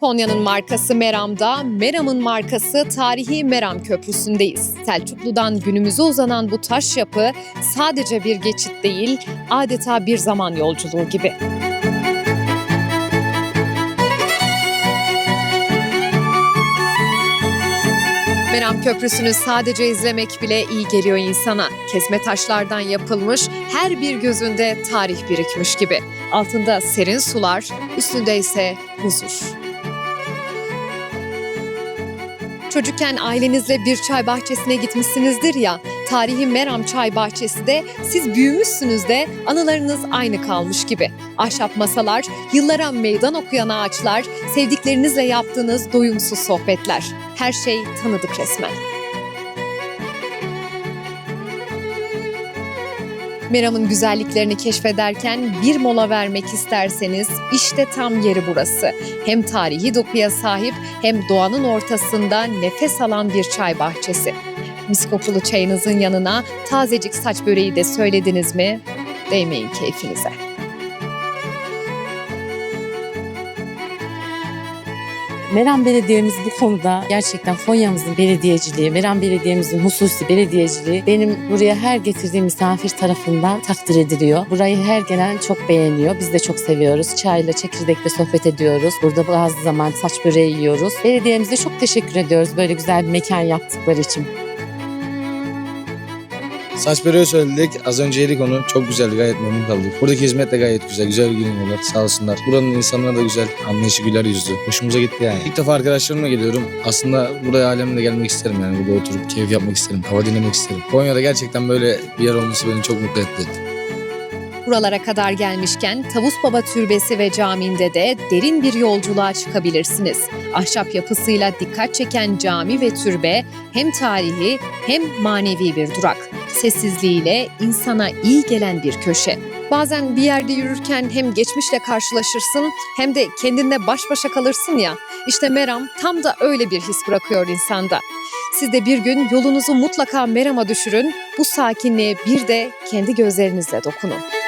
Konya'nın markası Meram'da, Meram'ın markası tarihi Meram Köprüsü'ndeyiz. Selçuklu'dan günümüze uzanan bu taş yapı sadece bir geçit değil, adeta bir zaman yolculuğu gibi. Meram Köprüsü'nü sadece izlemek bile iyi geliyor insana. Kesme taşlardan yapılmış, her bir gözünde tarih birikmiş gibi. Altında serin sular, üstünde ise huzur. Çocukken ailenizle bir çay bahçesine gitmişsinizdir ya, tarihi Meram Çay Bahçesi de siz büyümüşsünüz de anılarınız aynı kalmış gibi. Ahşap masalar, yıllara meydan okuyan ağaçlar, sevdiklerinizle yaptığınız doyumsuz sohbetler. Her şey tanıdık resmen. Meram'ın güzelliklerini keşfederken bir mola vermek isterseniz işte tam yeri burası. Hem tarihi dokuya sahip hem doğanın ortasında nefes alan bir çay bahçesi. Mis kokulu çayınızın yanına tazecik saç böreği de söylediniz mi? Değmeyin keyfinize. Meram Belediye'miz bu konuda gerçekten Konya'mızın belediyeciliği, Meram Belediye'mizin hususi belediyeciliği benim buraya her getirdiğim misafir tarafından takdir ediliyor. Burayı her gelen çok beğeniyor. Biz de çok seviyoruz. Çayla, çekirdekle sohbet ediyoruz. Burada bazı zaman saç böreği yiyoruz. Belediyemize çok teşekkür ediyoruz böyle güzel bir mekan yaptıkları için. Saç böreği söyledik. Az önce yedik onu. Çok güzel, gayet memnun kaldık. Buradaki hizmet de gayet güzel. Güzel ilgileniyorlar. Sağ olsunlar. Buranın insanları da güzel. Anlayışı güler yüzlü. Hoşumuza gitti yani. İlk defa arkadaşlarımla geliyorum. Aslında buraya alemle gelmek isterim yani. Burada oturup keyif yapmak isterim. Hava dinlemek isterim. Konya'da gerçekten böyle bir yer olması beni çok mutlu etti. Buralara kadar gelmişken Tavus Baba Türbesi ve Camii'nde de derin bir yolculuğa çıkabilirsiniz. Ahşap yapısıyla dikkat çeken cami ve türbe hem tarihi hem manevi bir durak. Sessizliğiyle insana iyi gelen bir köşe. Bazen bir yerde yürürken hem geçmişle karşılaşırsın hem de kendinle baş başa kalırsın ya. İşte Meram tam da öyle bir his bırakıyor insanda. Siz de bir gün yolunuzu mutlaka Meram'a düşürün, bu sakinliğe bir de kendi gözlerinizle dokunun.